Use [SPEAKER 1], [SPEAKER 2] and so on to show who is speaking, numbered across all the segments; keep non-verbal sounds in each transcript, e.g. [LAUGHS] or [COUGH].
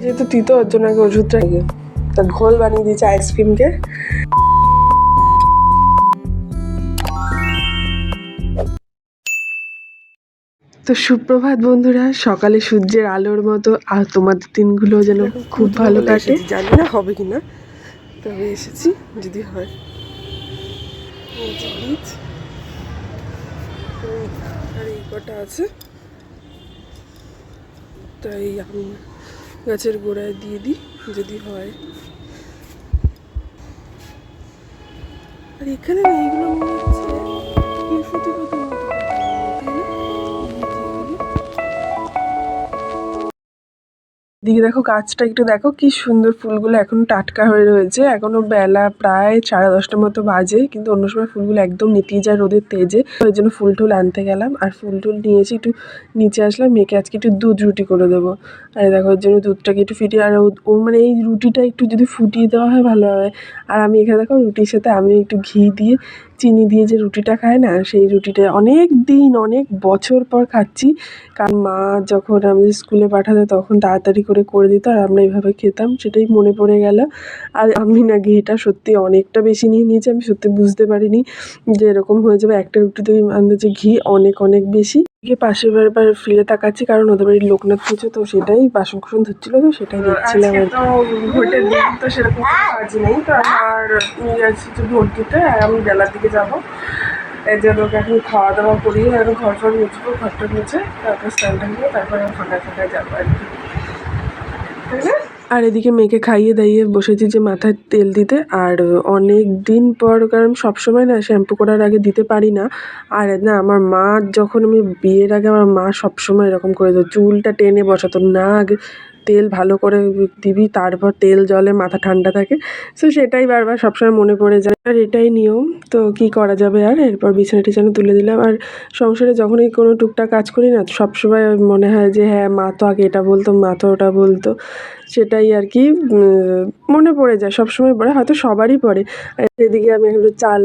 [SPEAKER 1] যেহেতু তিতো ওর জন্য আগে ওষুধটা আগে তা ঘোল বানিয়ে দিয়েছে আইসক্রিমকে তো সুপ্রভাত বন্ধুরা সকালে সূর্যের আলোর মতো আর তোমাদের দিনগুলো যেন খুব ভালো কাটে। জানি না হবে কি না তবে এসেছি যদি হয়। আর এই কটা আছে। তাই আমি গাছের গোড়ায় দিয়ে দিই, যদি হয়। আর এখানে এইগুলো মনে হচ্ছে দিকে দেখো গাছটা একটু দেখো কি সুন্দর ফুলগুলো এখন টাটকা হয়ে রয়েছে। এখনও বেলা প্রায় সাড়ে দশটার মতো বাজে, কিন্তু অন্য সময় ফুলগুলো একদম নেতিয়ে যায় রোদের তেজে। ওই জন্য ফুল টুল আনতে গেলাম আর ফুল টুল নিয়েছি একটু নিচে আসলাম, মেয়েকে আজকে একটু দুধ রুটি করে দেবো। আর দেখো ওর জন্য দুধটাকে একটু ফিটিয়ে, আর ওর মানে এই রুটিটা একটু যদি ফুটিয়ে দেওয়া হয় ভালো হয় আর আমি এখানে দেখো রুটির সাথে আমি একটু ঘি দিয়ে, চিনি দিয়ে যে রুটিটা খায় না, সেই রুটিটা অনেক দিন, অনেক বছর পর খাচ্ছি। কারণ মা যখন আমাদের স্কুলে পাঠাতো তখন তাড়াতাড়ি করে করে করে দিত আর আমরা এইভাবে খেতাম সেটাই মনে পড়ে গেল। আর আমি না ঘিটা সত্যি অনেকটা বেশি নিয়ে নিয়েছি আমি সত্যি বুঝতে পারিনি যে এরকম হয়ে যাবে। একটা রুটিতে আন্দাজে ঘি অনেক অনেক বেশি। গিয়ে পাশের বারবার ফিরে তাকাচ্ছি কারণ ওদের বাড়ির লোকনাথ পুজো তো সেটাই বাসন কুসন ধুচ্ছিল তো সেটাই দেখছিলাম আর ভোটের দিন তো সেরকম কাজ নেই তো আমার নিয়ে যাচ্ছি যে ভোট দিতে আর আমি বেলার দিকে যাব। এই জন্য ওকে এখন খাওয়া দাওয়া করিয়ে এখন ঘর ফর মুছবো ঘরটা মুছে তারপর নিয়ে তারপর আমি ফাঁকায় ফাঁকায় যাব আর কি? আর এদিকে মেয়েকে খাইয়ে দাইয়ে বসেছি যে মাথায় তেল দিতে। আর অনেক দিন পর, কারণ সবসময় না শ্যাম্পু করার আগে দিতে পারি না। আর না, আমার মা যখন আমি বিয়ের আগে, আমার মা সবসময় এরকম করে দিত চুলটা টেনে বসাতো, না আগে তেল ভালো করে দিবি, তারপর তেল জলে মাথা ঠান্ডা থাকে। সো সেটাই বারবার সবসময় মনে পড়ে যায়। আর এটাই নিয়ম, তো কি করা যাবে আর? এরপর বিছানা টিছানা তুলে দিলাম। আর সংসারে যখনই কোনো টুকটাক কাজ করি না, সবসময় মনে হয় যে হ্যাঁ মা তো আগে এটা বলতো, মা তো ওটা বলতো। সেটাই আর কি মনে পড়ে যায়, সবসময় পড়ে, হয়তো সবারই পড়ে। এদিকে আমি একটু চাল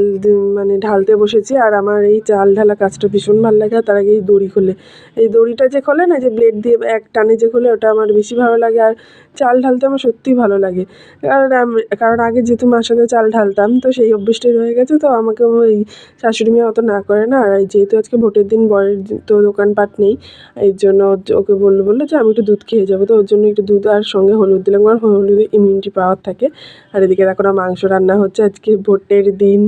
[SPEAKER 1] মানে ঢালতে বসেছি, আর আমার এই চাল ঢালা কাজটা ভীষণ ভালো লাগে তার আগে এই দড়ি খোলে। এই দড়িটা যে খোলে না, যে ব্লেড দিয়ে এক টানে যে খোলে, ওটা আমার বেশি ভালো লাগে আর চাল ঢালতে আমার সত্যিই ভালো লাগে। কারণ আম- কারণ আগে যেহেতু মার সাথে চাল ঢালতাম, তো সেই অভ্যেসটাই রয়ে গেছে, তো আমাকে ওই শাশুড়ি মেয়ে অত না করে না। আর যেহেতু আজকে ভোটের দিন, বরের তো দোকানপাট নেই, এই জন্য ওকে বলল বলল যে, আমি একটু দুধ খেয়ে যাব। তো ওর জন্য একটু দুধ আর সঙ্গে হলুদ দিলাম, কারণ হলুদে ইমিউনিটি পাওয়ার থাকে। আর এদিকে দেখো না, মাংস রান্না হচ্ছে আজকে ভোটের দিন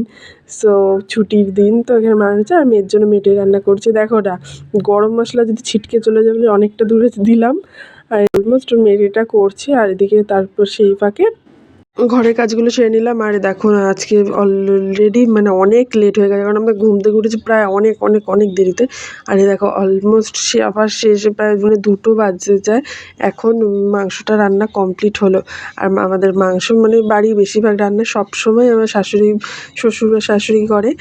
[SPEAKER 1] সো ছুটির দিন, তো এখানে মাংস হচ্ছে আর মেয়ের জন্য মেটে রান্না করছি। দেখো ওটা গরম মশলা যদি ছিটকে চলে যাবে অনেকটা দূরে দিলাম। আর অলমোস্ট মেরিটা করছি আর এদিকে তারপর সেই ফাঁকে ঘরের কাজগুলো সেরে নিলাম। আর দেখো, আজকে অলরেডি মানে অনেক লেট হয়ে গেছে, কারণ আমরা ঘুম থেকে উঠেছি প্রায় অনেক অনেক অনেক দেরিতে। আর দেখো অলমোস্ট সে আবার শেষে প্রায় মানে দুটো বাজতে যায়। এখন মাংসটা রান্না কমপ্লিট হলো। আর আমাদের মাংস মানে বাড়ি বেশিরভাগ রান্না সব সময় আমার শাশুড়ি, শ্বশুর শাশুড়ি করে।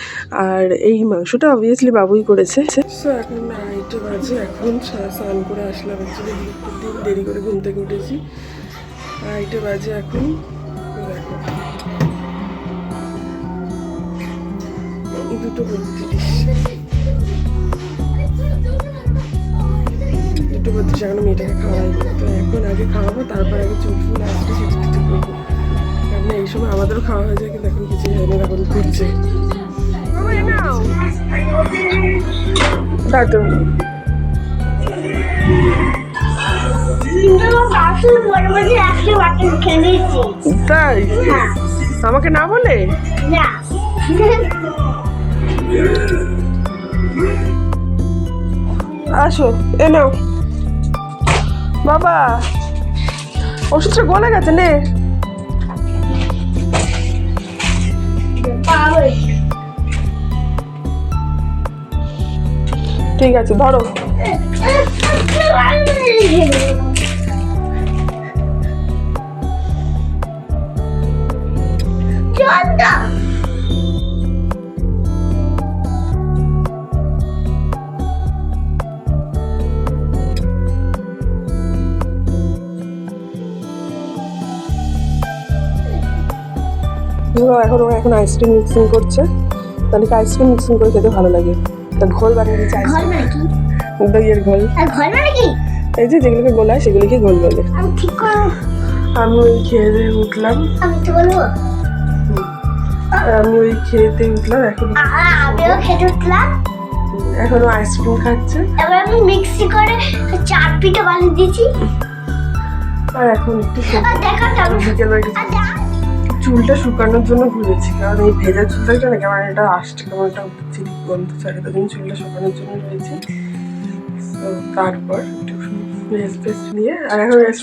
[SPEAKER 1] আর এই মাংসটা অবভিয়াসলি বাবুই করেছে। এখন আড়াইটে বাজে, এখন স্নান করে আসলাম। দেরি করে ঘুম থেকে উঠেছি। আড়াইটে বাজে এখন। এই দুটো বত্রিশ দুটো বত্রিশ এখনও মেয়েটাকে খাওয়াই। তো এখন আগে খাওয়াবো, তারপর আগে চুল ফুল আসতে সেটা কিছু করব কারণ এই সময় আমাদেরও খাওয়া হয়ে যায়, কিন্তু এখন কিছু হয় না এখন ঘুরছে। দাদু তাই?
[SPEAKER 2] হ্যাঁ।
[SPEAKER 1] আমাকে না বলে?
[SPEAKER 2] না।
[SPEAKER 1] আসো এ নাও। বাবা ওষুধটা গলে গেছে নে। ঠিক আছে ধরো। [LAUGHS] এখন ও এখন আইসক্রিম মিক্সিং করছে। তাহলে আইসক্রিম মিক্সিং করে খেতে ভালো লাগে? তো ঘোল বানিয়ে দিচ্ছে
[SPEAKER 2] মানে
[SPEAKER 1] দইয়ের ঘোল।
[SPEAKER 2] মানে কি?
[SPEAKER 1] এই যে যেগুলোকে গোলায় সেগুলিকে ঘোল বলে।
[SPEAKER 2] আমি ঠিক করব।
[SPEAKER 1] আমি ওই খেয়ে দিয়ে উঠলাম।
[SPEAKER 2] আমি তো বলব?
[SPEAKER 1] আর আমি ওই খেয়েতে উঠলাম এখন
[SPEAKER 2] আমিও খেতে উঠলাম।
[SPEAKER 1] এখনও আইসক্রিম খাচ্ছে।
[SPEAKER 2] এবার আমি মিক্সি করে চার পিঠে বানিয়ে দিয়েছি।
[SPEAKER 1] আর এখন একটু
[SPEAKER 2] দেখো
[SPEAKER 1] বিকেলবেলা চুলটা শুকানোর জন্য ভুলেছি কারণ এই ভেজা চুলটা না কেমন এটা আসছে কেমন একটা চিরি গন্ধ ছাড়ে তার জন্য চুলটা শুকানোর জন্য রয়েছে তো তারপর একটু রেস্ট ফেস্ট নিয়ে আর এখন রেস্ট